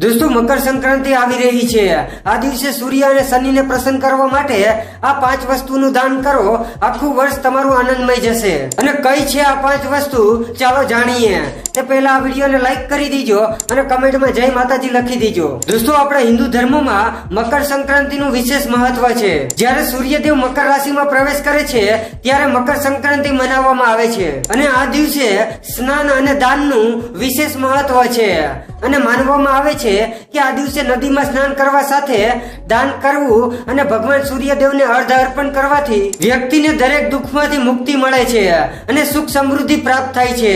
દોસ્તો, મકર સંક્રાંતિ આવી રહી છે. આ દિવસે સૂર્ય અને શનિને પ્રસન્ન કરવા માટે આ પાંચ વસ્તુનું દાન કરો. આખું વર્ષ તમારું આનંદમય જશે. અને કઈ છે આ પાંચ વસ્તુ? ચાલો જાણીએ. તે પહેલા આ વિડીયોને લાઈક કરી દેજો અને કમેન્ટમાં જય માતાજી લખી દેજો. દોસ્તો, આપણા હિન્દુ ધર્મમાં મકર સંક્રાંતિનું વિશેષ મહત્વ છે. જ્યારે સૂર્યદેવ મકર રાશિમાં પ્રવેશ કરે છે, ત્યારે મકર સંક્રાંતિ મનાવવામાં આવે છે. અને આ દિવસે સ્નાન અને દાનનું વિશેષ મહત્વ છે. અને માનવામાં આવે છે કે આ દિવસે નદીમાં સ્નાન કરવા સાથે દાન કરવું અને ભગવાન સૂર્યદેવને અર્ધ અર્પણ કરવાથી વ્યક્તિને દરેક દુઃખમાંથી મુક્તિ મળે છે અને સુખ સમૃદ્ધિ પ્રાપ્ત થાય છે.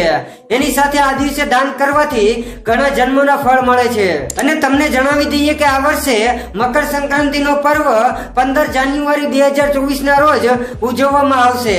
એની સાથે આ દિવસે દાન કરવાથી ઘણા જન્મોના ફળ મળે છે. અને તમને જણાવી દઈએ કે આ વર્ષે મકર સંક્રાંતિનો પર્વ પંદર જાન્યુઆરી બે હજાર ચોવીસ ના રોજ ઉજવવામાં આવશે.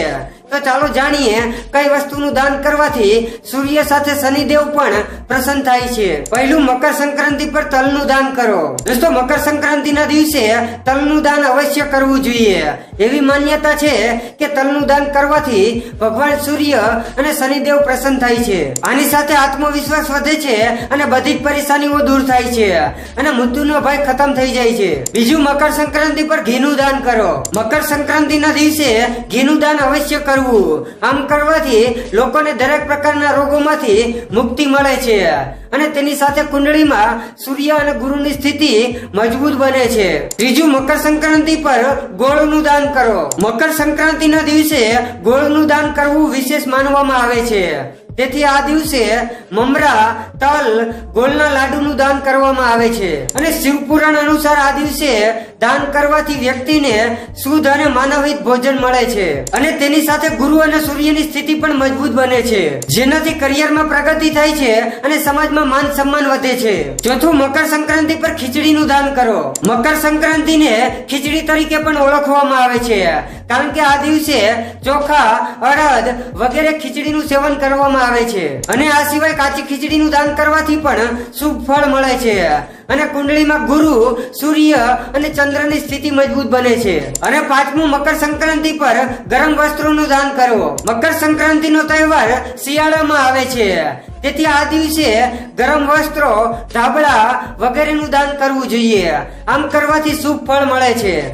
તો ચાલો જાણીએ કઈ વસ્તુનું દાન કરવાથી સૂર્ય સાથે શનિદેવ પણ પ્રસન્ન થાય છે. પહેલું મકર સંક્રાંતિ પર તલનું દાન કરો. દોસ્તો, મકર સંક્રાંતિના દિવસે તલનું દાન અવશ્ય કરવું જોઈએ. એવી માન્યતા છે કે તલનું દાન કરવાથી ભગવાન સૂર્ય અને શનિદેવ પ્રસન્ન થાય છે. આની સાથે આત્મવિશ્વાસ વધે છે અને બધી જ પરેશાનીઓ દૂર થાય છે અને મૃત્યુનો ભય ખતમ થઈ જાય છે. બીજું મકર સંક્રાંતિ પર ઘીનું દાન કરો. મકર સંક્રાંતિના દિવસે ઘીનું દાન અવશ્ય કરવું. આમ કરવાથી લોકોને દરેક પ્રકારના રોગોમાંથી મુક્તિ મળે છે અને તેની સાથે કુંડળીમાં સૂર્ય અને ગુરુની સ્થિતિ મજબૂત બને છે. ત્રીજું, મકર સંક્રાંતિ પર ગોળનું દાન કરો. મકર સંક્રાંતિના દિવસે ગોળનું દાન કરવું વિશેષ માનવામાં આવે છે. તેથી આ દિવસે મમરા, તલ, ગોળના લાડુનું દાન કરવામાં આવે છે. અને શિવપુરાણ અનુસાર આ દિવસે દાન કરવાથી વ્યક્તિને શુદ્ધ અને માનવહિત ભોજન મળે છે. અને તેની સાથે ગુરુ અને સૂર્યની સ્થિતિ પણ મજબૂત બને છે. જેનાથી કરિયરમાં પ્રગતિ થાય છે અને સમાજમાં માન સન્માન વધે છે. ચોથું, મકર સંક્રાંતિ પર ખીચડીનું દાન કરો. મકર સંક્રાંતિને ખીચડી તરીકે પણ ઓળખવામાં આવે છે. કારણ કે આ દિવસે ચોખા, અડદ વગેરે ખીચડીનું સેવન કરવામાં આવે છે. અને આ સિવાય કાચી ખીચડીનું દાન કરવાથી પણ શુભ ફળ મળે છે. અને કુંડળીમાં ગુરુ, સૂર્ય અને ચંદ્રની સ્થિતિ મજબૂત બને છે. અને પાંચમું મકર સંક્રાંતિ પર ગરમ વસ્ત્રોનું દાન કરવો મકર સંક્રાંતિનો તહેવાર શિયાળામાં આવે છે. તેથી આ દિવસે ગરમ વસ્ત્રો, ધાબળા વગેરેનું દાન કરવું જોઈએ. આમ કરવાથી શુભ ફળ મળે છે.